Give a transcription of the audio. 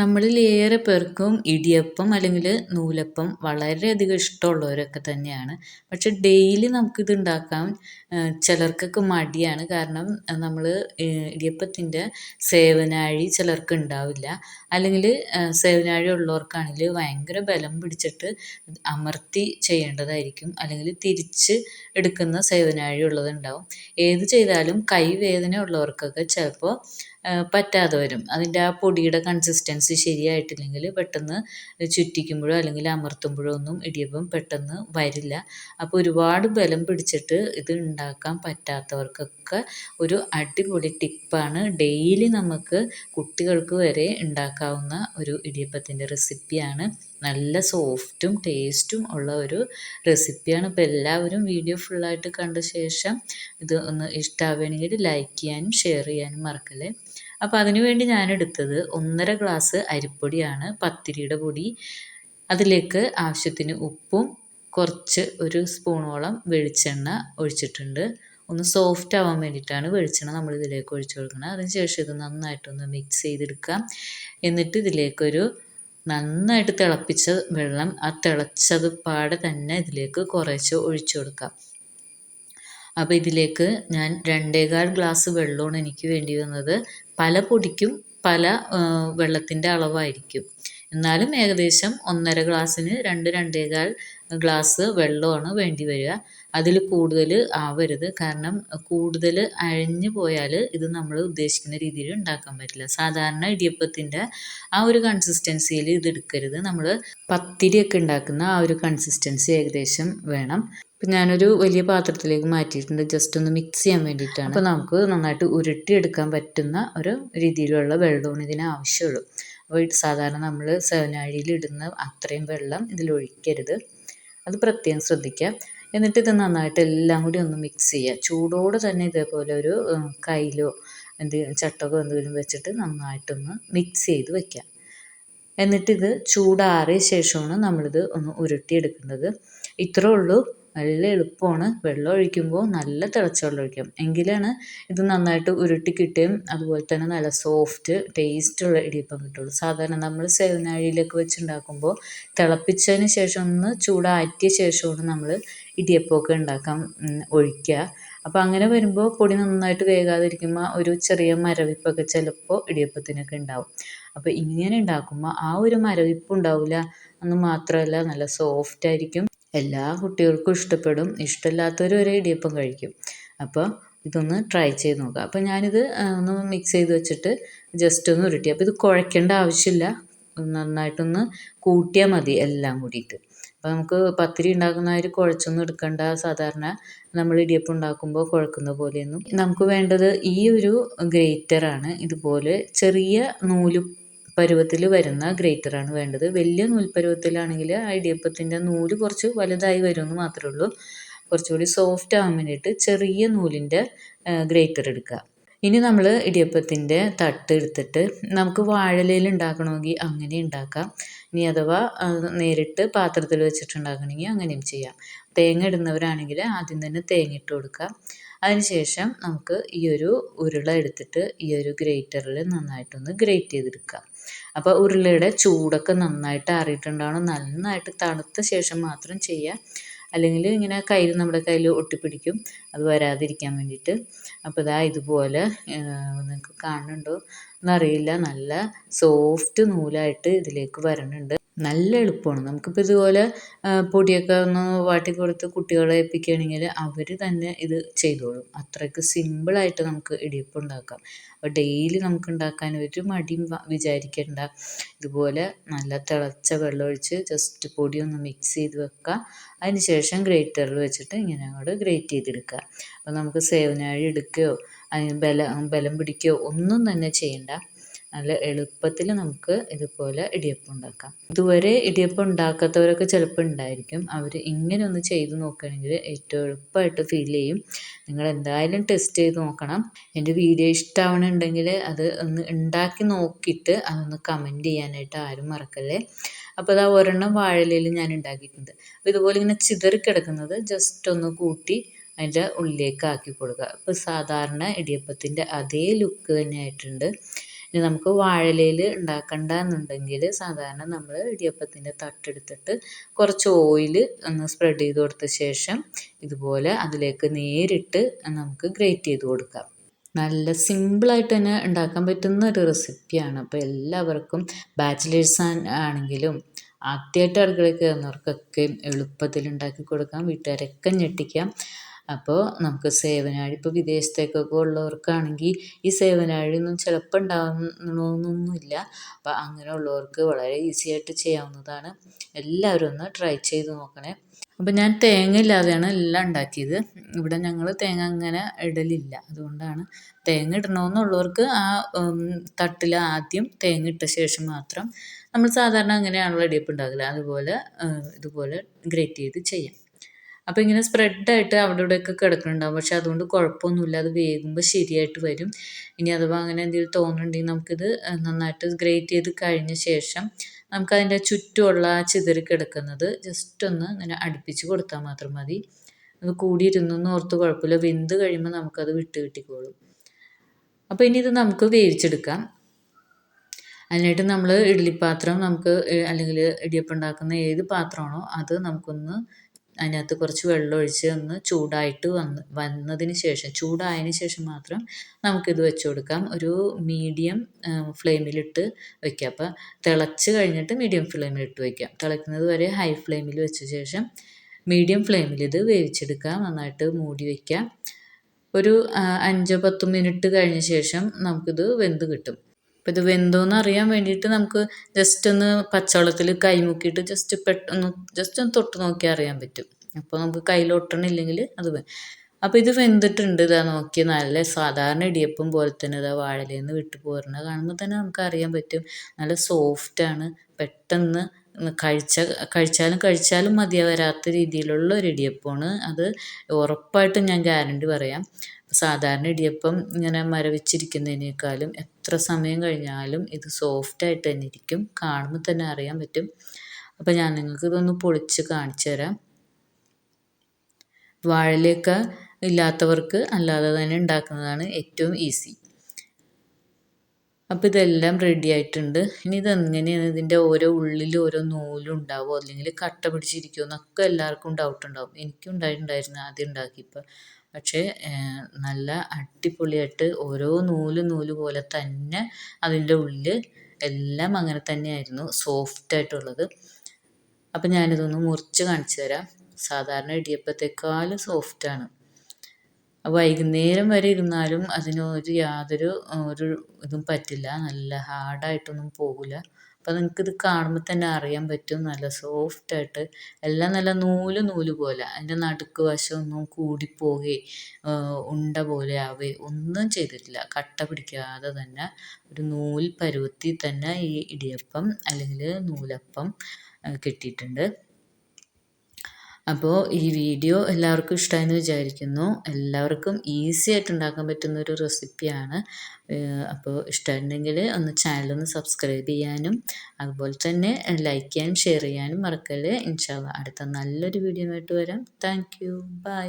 നമ്മളിൽ ഏറെ പേർക്കും ഇടിയപ്പം അല്ലെങ്കിൽ നൂലപ്പം വളരെയധികം ഇഷ്ടമുള്ളവരൊക്കെ തന്നെയാണ്. പക്ഷെ ഡെയിലി നമുക്കിത് ഉണ്ടാക്കാൻ ചിലർക്കൊക്കെ മടിയാണ്. കാരണം നമ്മൾ ഇടിയപ്പത്തിന്റെ സേവനാഴി ചിലർക്ക് ഉണ്ടാവില്ല. അല്ലെങ്കിൽ സേവനാഴി ഉള്ളവർക്കാണെങ്കിൽ ഭയങ്കര ബലം പിടിച്ചിട്ട് അമർത്തി ചെയ്യേണ്ടതായിരിക്കും. അല്ലെങ്കിൽ തിരിച്ച് എടുക്കുന്ന സേവനാഴി ഉള്ളതുണ്ടാവും. ഏത് ചെയ്താലും കൈവേദന ഉള്ളവർക്കൊക്കെ ചിലപ്പോൾ പറ്റാതെ വരും. അതിന്റെ ആ പൊടിയുടെ കൺസിസ്റ്റൻസി ശരിയായിട്ടില്ലെങ്കിൽ പെട്ടെന്ന് ചുറ്റിക്കുമ്പോഴോ അല്ലെങ്കിൽ അമർത്തുമ്പോഴോ ഒന്നും ഇടിയപ്പം പെട്ടെന്ന് വരില്ല. അപ്പോൾ ഒരുപാട് ബലം പിടിച്ചിട്ട് ഇത് ഉണ്ടാക്കാൻ പറ്റാത്തവർക്കൊക്കെ ഒരു അടിപൊളി ടിപ്പാണ് ഡെയിലി നമുക്ക് കുട്ടികൾക്ക് വരെ ഉണ്ടാക്കാവുന്ന ഒരു ഇടിയപ്പത്തിന്റെ റെസിപ്പിയാണ്. നല്ല സോഫ്റ്റും ടേസ്റ്റും ഉള്ള ഒരു റെസിപ്പിയാണ്. അപ്പോൾ എല്ലാവരും വീഡിയോ ഫുള്ളായിട്ട് കണ്ട ശേഷം ഇത് ഒന്ന് ഇഷ്ടമാവുകയാണെങ്കിൽ ലൈക്ക് ചെയ്യാനും ഷെയർ ചെയ്യാനും മറക്കല്ലേ. അപ്പോൾ അതിനു വേണ്ടി ഞാൻ എടുത്തത് ഒന്നര ഗ്ലാസ് അരിപ്പൊടിയാണ് പത്തിരിയുടെ പൊടി. അതിലേക്ക് ആവശ്യത്തിന് ഉപ്പും കുറച്ച് ഒരു സ്പൂണോളം വെളിച്ചെണ്ണ ഒഴിച്ചിട്ടുണ്ട്. ഒന്ന് സോഫ്റ്റ് ആവാൻ വേണ്ടിയിട്ടാണ് വെളിച്ചെണ്ണ നമ്മൾ ഇതിലേക്ക് ഒഴിച്ചു കൊടുക്കുന്നത്. അതിനുശേഷം ഇത് നന്നായിട്ടൊന്ന് മിക്സ് ചെയ്തെടുക്കാം എന്നിട്ട് ഇതിലേക്കൊരു നന്നായിട്ട് തിളപ്പിച്ച വെള്ളം ആ തിളച്ചത് പാടെ തന്നെ ഇതിലേക്ക് കുറേശ്ശെ ഒഴിച്ചു കൊടുക്കാം അപ്പോൾ ഇതിലേക്ക് ഞാൻ രണ്ടേകാൽ ഗ്ലാസ് വെള്ളമാണ് എനിക്ക് വേണ്ടി വന്നത്. പല പൊടിക്കും പല വെള്ളത്തിന്റെ അളവായിരിക്കും. എന്നാലും ഏകദേശം ഒന്നര ഗ്ലാസ്സിന് രണ്ട് രണ്ടേകാൽ ഗ്ലാസ് വെള്ളമാണ് വേണ്ടി വരിക. അതിൽ കൂടുതൽ ആവരുത്. കാരണം കൂടുതൽ അഴിഞ്ഞു പോയാൽ ഇത് നമ്മൾ ഉദ്ദേശിക്കുന്ന രീതിയിൽ ഉണ്ടാക്കാൻ പറ്റില്ല. സാധാരണ ഇടിയപ്പത്തിന്റെ ആ ഒരു കൺസിസ്റ്റൻസിയിൽ ഇത് എടുക്കരുത്. നമ്മൾ പത്തിരിയൊക്കെ ഉണ്ടാക്കുന്ന ആ ഒരു കൺസിസ്റ്റൻസി ഏകദേശം വേണം. ഇപ്പം ഞാനൊരു വലിയ പാത്രത്തിലേക്ക് മാറ്റിയിട്ടുണ്ട്. ജസ്റ്റ് ഒന്ന് മിക്സ് ചെയ്യാൻ വേണ്ടിയിട്ടാണ്. അപ്പോൾ നമുക്ക് നന്നായിട്ട് ഉരുട്ടി എടുക്കാൻ പറ്റുന്ന ഒരു രീതിയിലുള്ള വെള്ളമാണ് ഇതിന് ആവശ്യമുള്ളൂ. അപ്പോൾ സാധാരണ നമ്മൾ സേവനാഴിയിൽ ഇടുന്ന അത്രയും വെള്ളം ഇതിലൊഴിക്കരുത്. അത് പ്രത്യേകം ശ്രദ്ധിക്കുക. എന്നിട്ട് ഇത് നന്നായിട്ട് എല്ലാം കൂടി ഒന്ന് മിക്സ് ചെയ്യുക. ചൂടോടെ തന്നെ ഇതേപോലെ ഒരു കയ്യിലോ എന്തെങ്കിലും ചട്ടകോ എന്തെങ്കിലും വെച്ചിട്ട് നന്നായിട്ടൊന്ന് മിക്സ് ചെയ്ത് വെക്കുക. എന്നിട്ടിത് ചൂടാറിയ ശേഷമാണ് നമ്മളിത് ഒന്ന് ഉരുട്ടിയെടുക്കുന്നത് ഇത്രേ ഉള്ളൂ. നല്ല എളുപ്പമാണ് വെള്ളം ഒഴിക്കുമ്പോൾ നല്ല തിളച്ച വെള്ളം എങ്കിലാണ് ഇത് നന്നായിട്ട് ഉരുട്ടി കിട്ടുകയും അതുപോലെ തന്നെ നല്ല സോഫ്റ്റ് ടേസ്റ്റുള്ള ഇടിയപ്പം കിട്ടുള്ളൂ സാധാരണ നമ്മൾ സേവനാഴിയിലൊക്കെ വെച്ചുണ്ടാക്കുമ്പോൾ തിളപ്പിച്ചതിന് ശേഷം ഒന്ന് ചൂടാറ്റിയ ശേഷമാണ് നമ്മൾ ഇടിയപ്പമൊക്കെ ഉണ്ടാക്കാൻ ഒഴിക്കുക. അപ്പോൾ അങ്ങനെ വരുമ്പോൾ പൊടി നന്നായിട്ട് വേകാതിരിക്കുമ്പോൾ ഒരു ചെറിയ മരവിപ്പൊക്കെ ചിലപ്പോൾ ഇടിയപ്പത്തിനൊക്കെ ഉണ്ടാവും. അപ്പോൾ ഇങ്ങനെ ഉണ്ടാക്കുമ്പോൾ ആ ഒരു മരവിപ്പ് ഉണ്ടാവില്ല എന്ന് മാത്രമല്ല നല്ല സോഫ്റ്റ് ആയിരിക്കും. എല്ലാ കുട്ടികൾക്കും ഇഷ്ടപ്പെടും. ഇഷ്ടമില്ലാത്തവർ വരെ ഇടിയപ്പം കഴിക്കും. അപ്പോൾ ഇതൊന്ന് ട്രൈ ചെയ്ത് നോക്കുക അപ്പോൾ ഞാനിത് ഒന്ന് മിക്സ് ചെയ്ത് വെച്ചിട്ട് ജസ്റ്റ് ഒന്ന് ഉരുട്ടി. അപ്പോൾ ഇത് കുഴക്കേണ്ട ആവശ്യമില്ല. നന്നായിട്ടൊന്ന് കൂട്ടിയാൽ മതി എല്ലാം കൂടിയിട്ട്. അപ്പോൾ നമുക്ക് പത്തിരി ഉണ്ടാക്കുന്ന ഒരു കുഴച്ചൊന്നും എടുക്കേണ്ട. സാധാരണ നമ്മൾ ഇടിയപ്പം ഉണ്ടാക്കുമ്പോൾ കുഴക്കുന്ന പോലെയൊന്നും. നമുക്ക് വേണ്ടത് ഈ ഒരു ഗ്രേറ്ററാണ്. ഇതുപോലെ ചെറിയ നൂൽ പരുവത്തിൽ വരുന്ന ഗ്രേറ്ററാണ് വേണ്ടത്. വലിയ നൂൽപ്പരുവത്തിലാണെങ്കിൽ ആ നൂൽ കുറച്ച് വലുതായി വരുമെന്ന് മാത്രമേ ഉള്ളൂ. കുറച്ചുകൂടി സോഫ്റ്റ് ആവാൻ വേണ്ടിയിട്ട് ചെറിയ നൂലിന്റെ ഗ്രേറ്റർ എടുക്കുക. ഇനി നമ്മൾ ഇടിയപ്പത്തിന്റെ തട്ട് എടുത്തിട്ട് നമുക്ക് വാഴലയിൽ ഉണ്ടാക്കണമെങ്കിൽ അങ്ങനെ ഉണ്ടാക്കാം. ഇനി അഥവാ നേരിട്ട് പാത്രത്തിൽ വെച്ചിട്ട് ഉണ്ടാക്കണമെങ്കിൽ അങ്ങനെയും ചെയ്യാം. തേങ്ങ ഇടുന്നവരാണെങ്കിൽ ആദ്യം തന്നെ തേങ്ങ ഇട്ട് കൊടുക്കുക. അതിനുശേഷം നമുക്ക് ഈ ഒരു ഉരുള എടുത്തിട്ട് ഈ ഒരു ഗ്രേറ്ററിൽ നന്നായിട്ടൊന്ന് ഗ്രേറ്റ് ചെയ്തെടുക്കാം അപ്പോൾ ഉരുളയുടെ ചൂടൊക്കെ നന്നായിട്ട് ആറിയിട്ടുണ്ടാവണം. നന്നായിട്ട് തണുത്ത ശേഷം മാത്രം ചെയ്യുക അല്ലെങ്കിൽ ഇങ്ങനെ കയ്യിൽ നമ്മുടെ കയ്യിൽ ഒട്ടിപ്പിടിക്കും. അത് വരാതിരിക്കാൻ വേണ്ടിയിട്ട്. അപ്പോൾ ഇതാ ഇതുപോലെ നിങ്ങൾക്ക് കാണുന്നുണ്ടോ? എന്നറിയില്ല. നല്ല സോഫ്റ്റ് നൂലായിട്ട് ഇതിലേക്ക് വരുന്നുണ്ട് നല്ല എളുപ്പമാണ്. നമുക്കിപ്പോൾ ഇതുപോലെ പൊടിയൊക്കെ ഒന്ന് വാട്ടി കൊടുത്ത് കുട്ടികളെ ഏൽപ്പിക്കുകയാണെങ്കിൽ അവർ തന്നെ ഇത് ചെയ്തോളും. അത്രയ്ക്ക് സിമ്പിളായിട്ട് നമുക്ക് ഇടിയപ്പം ഉണ്ടാക്കാം. അപ്പോൾ ഡെയിലി നമുക്ക് ഉണ്ടാക്കാൻ ഒരു മടിയും വിചാരിക്കേണ്ട. ഇതുപോലെ നല്ല തിളച്ച വെള്ളം ഒഴിച്ച് ജസ്റ്റ് പൊടി ഒന്ന് മിക്സ് ചെയ്ത് വെക്കുക. അതിന് ശേഷം ഗ്രേറ്ററിൽ വെച്ചിട്ട് ഇങ്ങനെ അങ്ങോട്ട് ഗ്രേറ്റ് ചെയ്തെടുക്കുക. അപ്പോൾ നമുക്ക് സേവനാഴി എടുക്കുകയോ അതിന് ബലം ബലം പിടിക്കുകയോ ഒന്നും തന്നെ ചെയ്യണ്ട. നല്ല എളുപ്പത്തിൽ നമുക്ക് ഇതുപോലെ ഇടിയപ്പം ഉണ്ടാക്കാം. ഇതുവരെ ഇടിയപ്പം ഉണ്ടാക്കാത്തവരൊക്കെ ചിലപ്പോൾ ഉണ്ടായിരിക്കും. അവർ ഇങ്ങനെ ഒന്ന് ചെയ്ത് നോക്കുകയാണെങ്കിൽ ഏറ്റവും എളുപ്പമായിട്ട് ഫീൽ ചെയ്യും. നിങ്ങൾ എന്തായാലും ടെസ്റ്റ് ചെയ്ത് നോക്കണം. എന്റെ വീഡിയോ ഇഷ്ടമാവണമെന്നുണ്ടെങ്കിൽ അത് ഒന്ന് ഉണ്ടാക്കി നോക്കിയിട്ട് അതൊന്ന് കമന്റ് ചെയ്യാനായിട്ട് ആരും മറക്കല്ലേ? അപ്പോൾ അത് ഒരെണ്ണം വാഴലയിൽ ഞാൻ ഉണ്ടാക്കിയിട്ടുണ്ട്. അപ്പോൾ ഇതുപോലെ ഇങ്ങനെ ചിതറി കിടക്കുന്നത് ജസ്റ്റ് ഒന്ന് കൂട്ടി അതിന്റെ ഉള്ളിലേക്ക് ആക്കി കൊടുക്കുക. അപ്പോൾ സാധാരണ ഇടിയപ്പത്തിന്റെ അതേ ലുക്ക് തന്നെ ആയിട്ടുണ്ട്. ഇനി നമുക്ക് വാഴയിലയിൽ ഉണ്ടാക്കണ്ടെന്നുണ്ടെങ്കിൽ സാധാരണ നമ്മൾ ഇടിയപ്പത്തിന്റെ തട്ടെടുത്തിട്ട് കുറച്ച് ഓയിൽ ഒന്ന് സ്പ്രെഡ് ചെയ്ത് കൊടുത്ത ശേഷം ഇതുപോലെ അതിലേക്ക് നേരിട്ട് നമുക്ക് ഗ്രേറ്റ് ചെയ്ത് കൊടുക്കാം. നല്ല സിമ്പിളായിട്ട് തന്നെ ഉണ്ടാക്കാൻ പറ്റുന്ന ഒരു റെസിപ്പിയാണ് അപ്പോൾ എല്ലാവർക്കും ബാച്ചിലേഴ്സ് ആണെങ്കിലും ആദ്യമായിട്ട് അടുക്കളയിൽ കയറുന്നവർക്കൊക്കെ എളുപ്പത്തിൽ ഉണ്ടാക്കി കൊടുക്കാം. വീട്ടുകാരൊക്കെ ഞെട്ടിക്കാം. അപ്പോൾ നമുക്ക് സേവനാഴി ഇപ്പോൾ വിദേശത്തേക്കൊക്കെ ഉള്ളവർക്കാണെങ്കിൽ ഈ സേവനാഴിയൊന്നും ചിലപ്പോൾ ഉണ്ടാകണമെന്നൊന്നുമില്ല അപ്പോൾ അങ്ങനെയുള്ളവർക്ക് വളരെ ഈസി ആയിട്ട് ചെയ്യാവുന്നതാണ്. എല്ലാവരും ഒന്ന് ട്രൈ ചെയ്ത് നോക്കണേ. അപ്പോൾ ഞാൻ തേങ്ങ ഇല്ലാതെയാണ് എല്ലാം ഉണ്ടാക്കിയത് ഇവിടെ ഞങ്ങൾ തേങ്ങ അങ്ങനെ ഇടലില്ല. അതുകൊണ്ടാണ് തേങ്ങ ഇടണമെന്നുള്ളവർക്ക് ആ തട്ടിൽ ആദ്യം തേങ്ങ ഇട്ട ശേഷം മാത്രം നമ്മൾ സാധാരണ അങ്ങനെയാണല്ലോ ഇടിയപ്പം ഉണ്ടാക്കില്ല അതുപോലെ ഇതുപോലെ ഗ്രേറ്റ് ചെയ്ത് ചെയ്യാം. അപ്പോൾ ഇങ്ങനെ സ്പ്രെഡായിട്ട് അവിടെ ഇവിടെയൊക്കെ കിടക്കുന്നുണ്ടാവും. പക്ഷെ അതുകൊണ്ട് കുഴപ്പമൊന്നുമില്ല. അത് വേകുമ്പോൾ ശരിയായിട്ട് വരും. ഇനി അഥവാ അങ്ങനെ എന്തെങ്കിലും തോന്നുന്നുണ്ടെങ്കിൽ നമുക്കിത് നന്നായിട്ട് ഗ്രേറ്റ് ചെയ്ത് കഴിഞ്ഞ ശേഷം നമുക്കതിന്റെ ചുറ്റുമുള്ള ആ ചിതറി കിടക്കുന്നത് ജസ്റ്റ് ഒന്ന് ഇങ്ങനെ അടുപ്പിച്ച് കൊടുത്താൽ മാത്രം മതി. അത് കൂടിയിരുന്നെന്ന് ഓർത്ത് കുഴപ്പമില്ല. വെന്ത് കഴിയുമ്പോൾ നമുക്കത് വിട്ട് കിട്ടിക്കോളും. അപ്പോൾ ഇനി ഇത് നമുക്ക് വേവിച്ചെടുക്കാം. അതിനായിട്ട് നമ്മൾ ഇഡ്ഡലിപ്പാത്രം നമുക്ക് അല്ലെങ്കിൽ ഇടിയപ്പം ഉണ്ടാക്കുന്ന ഏത് പാത്രമാണോ അത് നമുക്കൊന്ന് അതിനകത്ത് കുറച്ച് വെള്ളം ഒഴിച്ച് ഒന്ന് ചൂടായിട്ട് വന്ന് വന്നതിന് ശേഷം ചൂടായതിന് ശേഷം മാത്രം നമുക്കിത് വെച്ച് കൊടുക്കാം. ഒരു മീഡിയം ഫ്ലെയിമിലിട്ട് വയ്ക്കുക അപ്പോൾ തിളച്ച് കഴിഞ്ഞിട്ട് മീഡിയം ഫ്ലെയിമിലിട്ട് വയ്ക്കാം തിളയ്ക്കുന്നത് വരെ ഹൈ ഫ്ലെയിമിൽ വെച്ച ശേഷം മീഡിയം ഫ്ലെയിമിൽ ഇത് വേവിച്ചെടുക്കാം. നന്നായിട്ട് മൂടി വയ്ക്കാം ഒരു അഞ്ചോ പത്ത് മിനിറ്റ് കഴിഞ്ഞ ശേഷം നമുക്കിത് വെന്ത് കിട്ടും. അപ്പോൾ ഇത് വെന്തോന്ന് അറിയാൻ വേണ്ടിയിട്ട് നമുക്ക് ജസ്റ്റ് ഒന്ന് പച്ചവെള്ളത്തിൽ കൈ മുക്കിയിട്ട് ജസ്റ്റ് പെട്ടെന്ന് ജസ്റ്റ് ഒന്ന് തൊട്ട് നോക്കിയാൽ അറിയാൻ പറ്റും. അപ്പോൾ നമുക്ക് കയ്യിൽ ഒട്ടണില്ലെങ്കിൽ അത് അപ്പോൾ ഇത് വെന്തിട്ടുണ്ട് ഇതാ നോക്കി നല്ല സാധാരണ ഇടിയപ്പം പോലെ തന്നെ ഇതാ വാഴയിൽ നിന്ന് വിട്ടു പോരണ കാണുമ്പോൾ തന്നെ നമുക്ക് അറിയാൻ പറ്റും. നല്ല സോഫ്റ്റാണ് പെട്ടെന്ന് കഴിച്ച കഴിച്ചാലും കഴിച്ചാലും മതിയാവരാത്ത രീതിയിലുള്ള ഒരു ഇടിയപ്പമാണ്. അത് ഉറപ്പായിട്ടും ഞാൻ ഗ്യാരണ്ടി പറയാം. സാധാരണ ഇടിയപ്പം ഇങ്ങനെ മരവിച്ചിരിക്കുന്നതിനേക്കാളും എത്ര സമയം കഴിഞ്ഞാലും ഇത് സോഫ്റ്റായിട്ട് തന്നെ ഇരിക്കും. കാണുമ്പോൾ തന്നെ അറിയാൻ പറ്റും. അപ്പോൾ ഞാൻ നിങ്ങൾക്ക് ഇതൊന്ന് പൊളിച്ച് കാണിച്ചു തരാം. വാഴയിലയൊക്കെ ഇല്ലാത്തവർക്ക് അല്ലാതെ തന്നെ ഉണ്ടാക്കുന്നതാണ് ഏറ്റവും ഈസി അപ്പോൾ ഇതെല്ലാം റെഡി ആയിട്ടുണ്ട്. ഇനി ഇതെങ്ങനെയാണ് ഇതിന്റെ ഓരോ ഉള്ളിൽ ഓരോ നൂലും ഉണ്ടാവുമോ? അല്ലെങ്കിൽ കട്ട പിടിച്ചിരിക്കുമോ? എന്നൊക്കെ എല്ലാവർക്കും ഡൗട്ട് ഉണ്ടാവും. എനിക്കും ഉണ്ടായിട്ടുണ്ടായിരുന്നു ആദ്യം ഉണ്ടാക്കിയപ്പോൾ. പക്ഷേ നല്ല അടിപൊളിയായിട്ട് ഓരോ നൂൽ നൂൽ പോലെ തന്നെ അതിന്റെ ഉള്ളിൽ എല്ലാം അങ്ങനെ തന്നെയായിരുന്നു സോഫ്റ്റ് ആയിട്ടുള്ളത്. അപ്പം ഞാനിതൊന്ന് മുറിച്ച് കാണിച്ചു തരാം. സാധാരണ ഇടിയപ്പത്തേക്കാളും സോഫ്റ്റാണ് വൈകുന്നേരം വരെ ഇരുന്നാലും അതിനൊരു യാതൊരു ഒരു ഇതും പറ്റില്ല. നല്ല ഹാർഡായിട്ടൊന്നും പോകില്ല അപ്പോൾ നിങ്ങൾക്കിത് കാണുമ്പോൾ തന്നെ അറിയാൻ പറ്റും. നല്ല സോഫ്റ്റ് ആയിട്ട് എല്ലാം നല്ല നൂൽ നൂൽ പോലെ. അതിന്റെ നടുക്ക് വശമൊന്നും കൂടിപ്പോകേ ഉണ്ട പോലെ ആവേ. ഒന്നും ചെയ്തിട്ടില്ല. കട്ട പിടിക്കാതെ തന്നെ ഒരു നൂൽ പരുവത്തിൽ തന്നെ ഈ ഇടിയപ്പം അല്ലെങ്കിൽ നൂലപ്പം കിട്ടിയിട്ടുണ്ട്. അപ്പോൾ ഈ വീഡിയോ എല്ലാവർക്കും ഇഷ്ടമായെന്ന് വിചാരിക്കുന്നു. എല്ലാവർക്കും ഈസി ആയിട്ട് ഉണ്ടാക്കാൻ പറ്റുന്ന ഒരു റെസിപ്പിയാണ് അപ്പോൾ ഇഷ്ടമുണ്ടെങ്കിൽ ഒന്ന് ചാനലൊന്ന് സബ്സ്ക്രൈബ് ചെയ്യാനും അതുപോലെ തന്നെ ലൈക്ക് ചെയ്യാനും ഷെയർ ചെയ്യാനും മറക്കല്ലേ. ഇൻഷാല്ല അടുത്ത നല്ലൊരു വീഡിയോ ആയിട്ട് വരാം. Thank you by